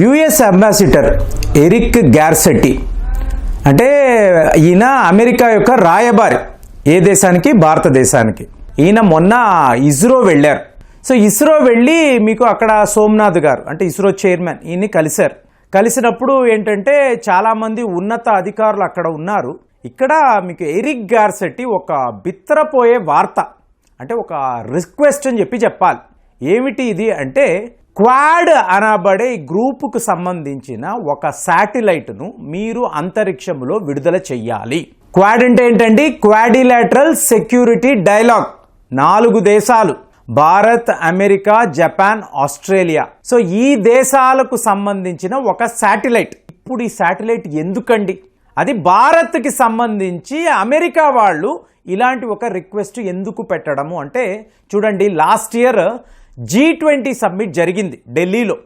US ambassador Eric గ్యార్సెట్టి. అంటే ఈయన America యొక్క రాయబారి ఏ దేశానికి? భారతదేశానికి. ఈయన మొన్న ఇస్రో వెళ్ళారు. సో ఇస్రో వెళ్ళి మీకు అక్కడ సోమనాథ్ గారు అంటే ఇస్రో చైర్మన్ ఈయన్ని కలిశారు. కలిసినప్పుడు ఏంటంటే చాలామంది ఉన్నత అధికారులు అక్కడ ఉన్నారు. ఇక్కడ మీకు ఎరిక్ గార్సెట్టి ఒక బిత్తరపోయే వార్త అంటే ఒక రిక్వెస్ట్ అని చెప్పి చెప్పాలి. ఏమిటి ఇది అంటే క్వాడ్ అనబడే గ్రూపుకు సంబంధించిన ఒక శాటిలైట్ను మీరు అంతరిక్షంలో విడుదల చెయ్యాలి. క్వాడ్ అంటే ఏంటండి? Quadrilateral security dialogue. నాలుగు దేశాలు. Bharat America Japan Australia. So ఈ దేశాలకు సంబంధించిన ఒక శాటిలైట్. ఇప్పుడు ఈ శాటిలైట్ ఎందుకండి? అది భారత్కి సంబంధించి అమెరికా వాళ్ళు ఇలాంటి ఒక రిక్వెస్ట్ ఎందుకు పెట్టడము అంటే చూడండి last year G twenty summit జరిగింది ఢిల్లీలో.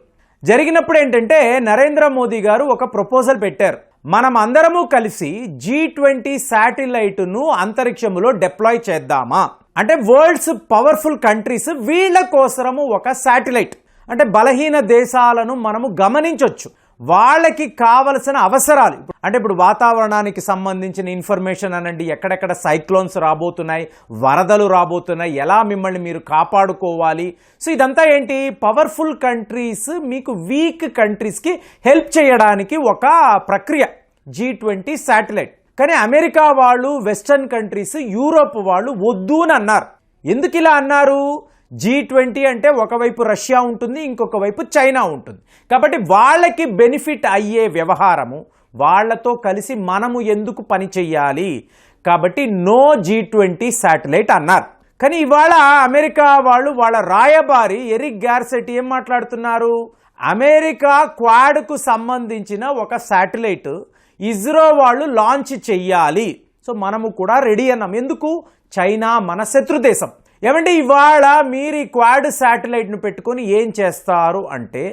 జరిగినప్పుడు ఏంటంటే నరేంద్ర మోదీ గారు ఒక ప్రపోజల్ పెట్టారు. మనం అందరము కలిసి జీ ట్వంటీ శాటిలైట్ను అంతరిక్షంలో డిప్లాయ్ చేద్దామా? అంటే వరల్డ్స్ పవర్ఫుల్ కంట్రీస్ వీళ్ళ కోసరము ఒక శాటిలైట్ అంటే బలహీన దేశాలను మనము గమనించవచ్చు వాళ్ళకి కావలసిన అవసరాలు. అంటే ఇప్పుడు వాతావరణానికి సంబంధించిన ఇన్ఫర్మేషన్ అనండి ఎక్కడెక్కడ సైక్లోన్స్ రాబోతున్నాయి వరదలు రాబోతున్నాయి ఎలా మిమ్మల్ని మీరు కాపాడుకోవాలి. సో ఇదంతా ఏంటి? పవర్ఫుల్ కంట్రీస్ మీకు వీక్ కంట్రీస్కి హెల్ప్ చేయడానికి ఒక ప్రక్రియ జీ ట్వంటీ శాటిలైట్. కానీ అమెరికా వాళ్ళు వెస్టర్న్ కంట్రీస్ యూరోప్ వాళ్ళు వద్దు అని అన్నారు. ఎందుకు ఇలా అన్నారు? జీ ట్వంటీ అంటే ఒకవైపు రష్యా ఉంటుంది ఇంకొక వైపు చైనా ఉంటుంది. కాబట్టి వాళ్ళకి బెనిఫిట్ అయ్యే వ్యవహారము వాళ్ళతో కలిసి మనము ఎందుకు పని చెయ్యాలి? కాబట్టి నో జీ ట్వంటీ శాటిలైట్ అన్నారు. కానీ ఇవాళ అమెరికా వాళ్ళు వాళ్ళ రాయబారి ఎరిక్ గ్యార్సెట్ ఏం మాట్లాడుతున్నారు? అమెరికా క్వాడ్కు సంబంధించిన ఒక శాటిలైట్ ఇజ్రో వాళ్ళు లాంచ్ చెయ్యాలి. సో మనము కూడా రెడీ అన్నాం. ఎందుకు? చైనా మన శత్రుదేశం ఏమంటే ఇవాళ మీరు ఈ క్వాడ్ శాటిలైట్ను పెట్టుకొని ఏం చేస్తారు అంటే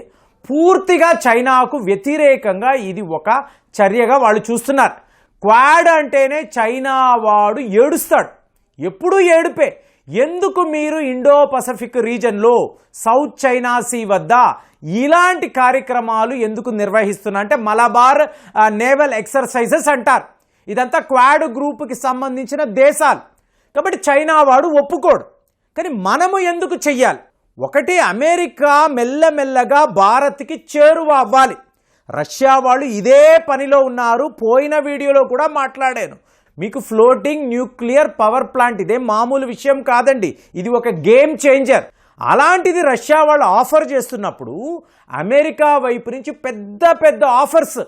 పూర్తిగా చైనాకు వ్యతిరేకంగా ఇది ఒక చర్యగా వాళ్ళు చూస్తున్నారు. క్వాడ్ అంటేనే చైనా వాడు ఏడుస్తాడు. ఎప్పుడూ ఏడుపే. ఎందుకు మీరు ఇండో పసిఫిక్ రీజన్లో సౌత్ చైనా సీ వద్ద ఇలాంటి కార్యక్రమాలు ఎందుకు నిర్వహిస్తున్నా అంటే మలబార్ నేవల్ ఎక్సర్సైజెస్ అంటారు. ఇదంతా క్వాడ్ గ్రూప్కి సంబంధించిన దేశాలు. కాబట్టి చైనా వాడు ఒప్పుకోడు. కానీ మనము ఎందుకు చెయ్యాలి? ఒకటి అమెరికా మెల్లమెల్లగా భారత్కి చేరువ అవ్వాలి. రష్యా వాళ్ళు ఇదే పనిలో ఉన్నారు. పోయిన వీడియోలో కూడా మాట్లాడాను. మీకు ఫ్లోటింగ్ న్యూక్లియర్ పవర్ ప్లాంట్ ఇదే మామూలు విషయం కాదండి. ఇది ఒక గేమ్ చేంజర్. అలాంటిది రష్యా వాళ్ళు ఆఫర్ చేస్తున్నప్పుడు అమెరికా వైపు నుంచి పెద్ద పెద్ద ఆఫర్స్.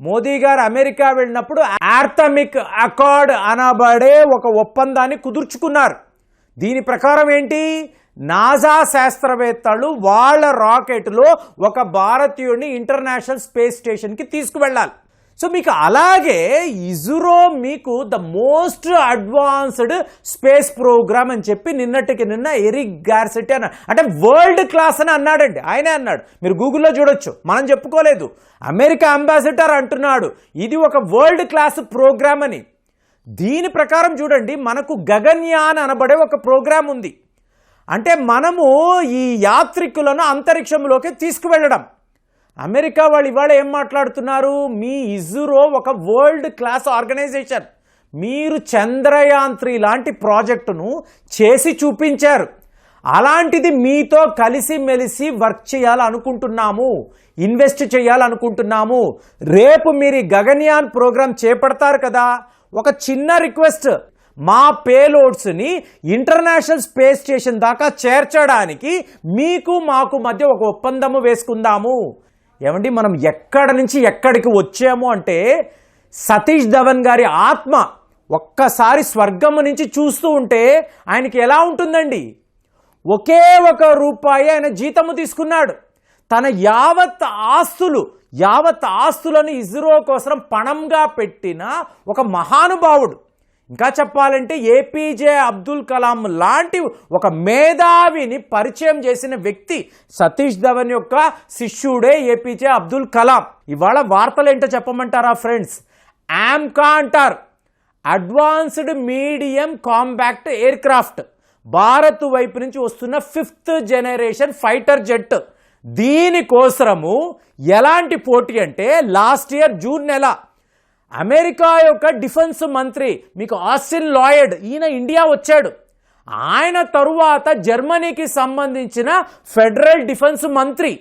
మోదీ గారు అమెరికా వెళ్ళినప్పుడు ఆర్థమిక్ అకార్డ్ అనబడే ఒక ఒప్పందాన్ని కుదుర్చుకున్నారు. దీని ప్రకారం ఏంటి? నాజా శాస్త్రవేత్తలు వాళ్ళ రాకెట్లో ఒక భారతీయుడిని ఇంటర్నేషనల్ స్పేస్ స్టేషన్కి తీసుకువెళ్ళాలి. సో మీకు అలాగే ఇజ్రో మీకు the most advanced space programme అని చెప్పి నిన్నటికి నిన్న ఎరిక్ గార్సెట్టి అన్నాడు. అంటే వరల్డ్ క్లాస్ అని అన్నాడండి. ఆయనే అన్నాడు. మీరు గూగుల్లో చూడొచ్చు. మనం చెప్పుకోలేదు. అమెరికా అంబాసిడర్ అంటున్నాడు. ఇది ఒక వరల్డ్ క్లాస్ ప్రోగ్రామ్ అని. దీని ప్రకారం చూడండి మనకు గగన్యాన్ అనబడే ఒక ప్రోగ్రాం ఉంది. అంటే మనము ఈ యాత్రికులను అంతరిక్షంలోకి తీసుకువెళ్ళడం. అమెరికా వాళ్ళు ఇవాళ ఏం మాట్లాడుతున్నారు? మీ ఇజ్రో ఒక వరల్డ్ క్లాస్ ఆర్గనైజేషన్. మీరు చంద్రయాన్ త్రీ లాంటి ప్రాజెక్టును చేసి చూపించారు. అలాంటిది మీతో కలిసి మెలిసి వర్క్ చేయాలనుకుంటున్నాము. ఇన్వెస్ట్ చేయాలనుకుంటున్నాము. రేపు మీరు ఈ గగన్యాన్ ప్రోగ్రాం చేపడతారు కదా. ఒక చిన్న రిక్వెస్ట్. మా పేలోడ్స్ని ఇంటర్నేషనల్ స్పేస్ స్టేషన్ దాకా చేర్చడానికి మీకు మాకు మధ్య ఒక ఒప్పందము వేసుకుందాము. ఏమండి మనం ఎక్కడ నుంచి ఎక్కడికి వచ్చాము అంటే సతీష్ ధవన్ గారి ఆత్మ ఒక్కసారి స్వర్గం నుంచి చూస్తూ ఉంటే ఆయనకి ఎలా ఉంటుందండి? ఒకే ఒక రూపాయి ఆయన జీతము తీసుకున్నాడు. తన యావత్ ఆస్తులు యావత్ ఆస్తులను ఇజ్రో కోసం పణంగా పెట్టిన ఒక మహానుభావుడు. ఇంకా చెప్పాలంటే ఏపీజే అబ్దుల్ కలాం లాంటి ఒక మేధావిని పరిచయం చేసిన వ్యక్తి సతీష్ ధవన్ యొక్క శిష్యుడే ఏపీజే అబ్దుల్ కలాం. ఇవాళ వార్తలు ఏంటో చెప్పమంటారా ఫ్రెండ్స్? యామ్కా అంటారు. Advanced medium compact aircraft Bharat వైపు నుంచి వస్తున్న ఫిఫ్త్ జనరేషన్ ఫైటర్ జెట్. దీనికోసరము ఎలాంటి పోటీ అంటే లాస్ట్ ఇయర్ జూన్ నెల అమెరికా యొక్క డిఫెన్స్ మంత్రి మీకు ఆస్టిన్ లాయడ్ ఈయన ఇండియా వచ్చాడు. ఆయన తరువాత జర్మనీకి సంబంధించిన ఫెడరల్ డిఫెన్స్ మంత్రి.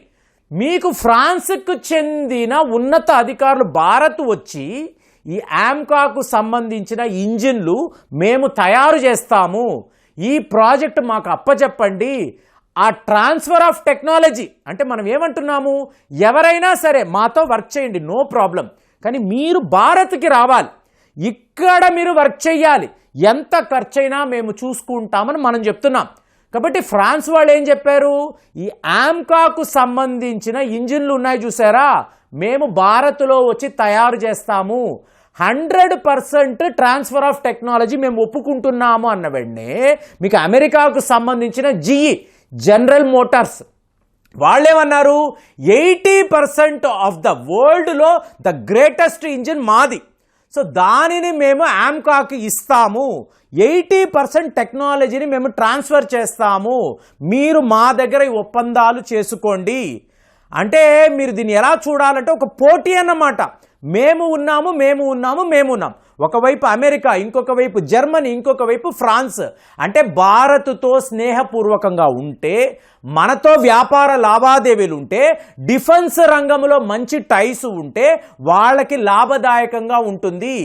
మీకు ఫ్రాన్స్కు చెందిన ఉన్నత అధికారులు భారత్ వచ్చి ఈ యామ్కాకు సంబంధించిన ఇంజిన్లు మేము తయారు చేస్తాము. ఈ ప్రాజెక్ట్ మాకు అప్పచెప్పండి. ఆ ట్రాన్స్ఫర్ ఆఫ్ టెక్నాలజీ. అంటే మనం ఏమంటున్నాము? ఎవరైనా సరే మాతో వర్క్ చేయండి నో ప్రాబ్లం. కానీ మీరు భారత్కి రావాలి. ఇక్కడ మీరు వర్క్ చేయాలి ఎంత ఖర్చైనా మేము చూసుకుంటామని మనం చెప్తున్నాం. కాబట్టి ఫ్రాన్స్ వాళ్ళు ఏం చెప్పారు? ఈ ఆమ్కాకు సంబంధించిన ఇంజిన్లు ఉన్నాయి చూసారా? మేము భారత్లో వచ్చి తయారు చేస్తాము. Hundred percent transfer of technology మేము ఒప్పుకుంటున్నాము అన్న వెంటనే మీకు అమెరికాకు సంబంధించిన జీఈ జనరల్ మోటార్స్. వాళ్ళేమన్నారు? ఎయిటీ పర్సెంట్ ఆఫ్ ద వరల్డ్లో ద గ్రేటెస్ట్ ఇంజిన్ మాది. సో దానిని మేము యామ్కాకి ఇస్తాము. ఎయిటీ పర్సెంట్ టెక్నాలజీని మేము ట్రాన్స్ఫర్ చేస్తాము. మీరు మా దగ్గర ఈ ఒప్పందాలు చేసుకోండి. అంటే మీరు దీన్ని ఎలా చూడాలంటే ఒక పోటీ అన్నమాట. మేము ఉన్నాము మేము ఉన్నాము మేము ఉన్నాం ఒకవైపు అమెరికా ఇంకొక వైపు జర్మనీ ఇంకొక వైపు ఫ్రాన్స్. అంటే భారత్తో స్నేహపూర్వకంగా ఉంటే మనతో వ్యాపార లావాదేవీలు ఉంటే డిఫెన్స్ రంగంలో మంచి టైస్ ఉంటే వాళ్ళకి లాభదాయకంగా ఉంటుంది.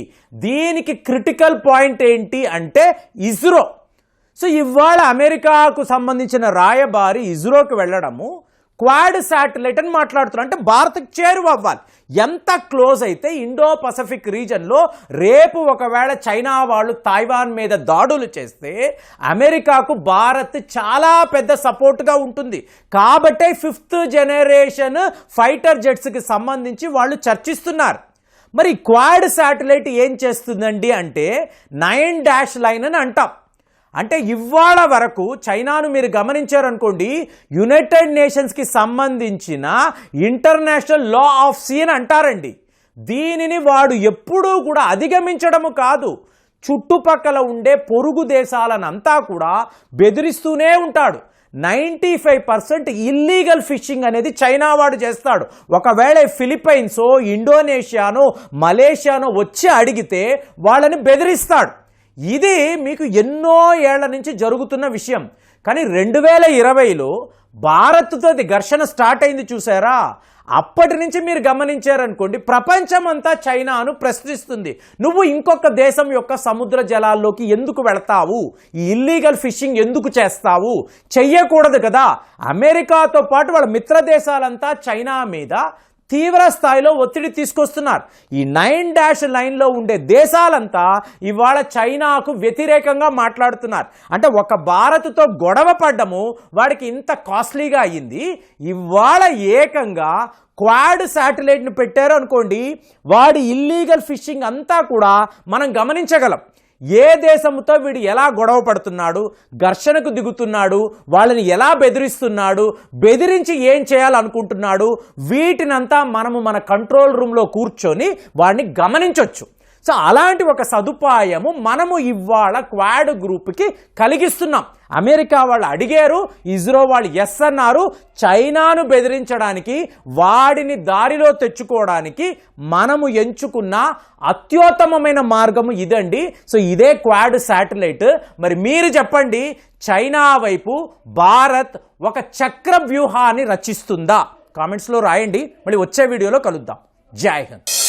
దీనికి క్రిటికల్ పాయింట్ ఏంటి అంటే ఇస్రో. సో ఇవాళ అమెరికాకు సంబంధించిన రాయబారి ఇస్రోకి వెళ్ళడము క్వాడ్ శాటిలైట్ అని మాట్లాడుతున్నారు. అంటే భారత్కి చేరువ అవ్వాలి. ఎంత క్లోజ్ అయితే ఇండో పసిఫిక్ రీజన్లో రేపు ఒకవేళ చైనా వాళ్ళు తైవాన్ మీద దాడులు చేస్తే అమెరికాకు భారత్ చాలా పెద్ద సపోర్ట్గా ఉంటుంది. కాబట్టే ఫిఫ్త్ జనరేషన్ ఫైటర్ జెట్స్కి సంబంధించి వాళ్ళు చర్చిస్తున్నారు. మరి క్వాడ్ శాటిలైట్ ఏం చేస్తుందండి అంటే నైన్ డాష్ లైన్ అని అంటాం. అంటే ఇవాళ వరకు చైనాను మీరు గమనించారనుకోండి యునైటెడ్ నేషన్స్కి సంబంధించిన ఇంటర్నేషనల్ లా ఆఫ్ సీన్ అంటారండి. దీనిని వాడు ఎప్పుడూ కూడా అధిగమించడము కాదు. చుట్టుపక్కల ఉండే పొరుగు దేశాలనంతా కూడా బెదిరిస్తూనే ఉంటాడు. Ninety five percent illegal fishing అనేది చైనా వాడు చేస్తాడు. ఒకవేళ ఫిలిప్పైన్సో ఇండోనేషియానో మలేషియానో వచ్చి అడిగితే వాళ్ళని బెదిరిస్తాడు. ఇది మీకు ఎన్నో ఏళ్ళ నుంచి జరుగుతున్న విషయం. కానీ రెండు వేల ఇరవైలో భారత్తో ఘర్షణ స్టార్ట్ అయింది చూసారా? అప్పటి నుంచి మీరు గమనించారనుకోండి ప్రపంచమంతా చైనాను ప్రశ్నిస్తుంది. నువ్వు ఇంకొక దేశం యొక్క సముద్ర జలాల్లోకి ఎందుకు వెళతావు? ఈ ఇల్లీగల్ ఫిషింగ్ ఎందుకు చేస్తావు? చెయ్యకూడదు కదా. అమెరికాతో పాటు వాళ్ళ మిత్ర దేశాలంతా చైనా మీద తీవ్ర స్థాయిలో ఒత్తిడి తీసుకొస్తున్నారు. ఈ నైన్ డాష్ లైన్లో ఉండే దేశాలంతా ఇవాళ చైనాకు వ్యతిరేకంగా మాట్లాడుతున్నారు. అంటే ఒక భారత్తో గొడవ పడ్డము వాడికి ఇంత కాస్ట్లీగా అయ్యింది. ఇవాళ ఏకంగా క్వాడ్ శాటిలైట్ని పెట్టారు అనుకోండి వాడి ఇల్లీగల్ ఫిషింగ్ అంతా కూడా మనం గమనించగలం. ఏ దేశంతో వీడు ఎలా గొడవ పడుతున్నాడు ఘర్షణకు దిగుతున్నాడు వాళ్ళని ఎలా బెదిరిస్తున్నాడు బెదిరించి ఏం చేయాలనుకుంటున్నాడు వీటినంతా మనము మన కంట్రోల్ రూమ్లో కూర్చొని వాడిని గమనించవచ్చు సో అలాంటి ఒక సదుపాయము మనము ఇవాళ క్వాడ్ గ్రూప్కి కలిగిస్తున్నాం. అమెరికా వాళ్ళు అడిగారు ఇజ్రో వాళ్ళు ఎస్ అన్నారు. చైనాను బెదిరించడానికి వాడిని దారిలో తెచ్చుకోవడానికి మనము ఎంచుకున్న అత్యుత్తమమైన మార్గము ఇదండి. సో ఇదే క్వాడ్ శాటిలైట్ మరి మీరు చెప్పండి చైనా వైపు భారత్ ఒక చక్ర వ్యూహాన్ని రచిస్తుందా? కామెంట్స్లో రాయండి. మళ్ళీ వచ్చే వీడియోలో కలుద్దాం. జై హింద్.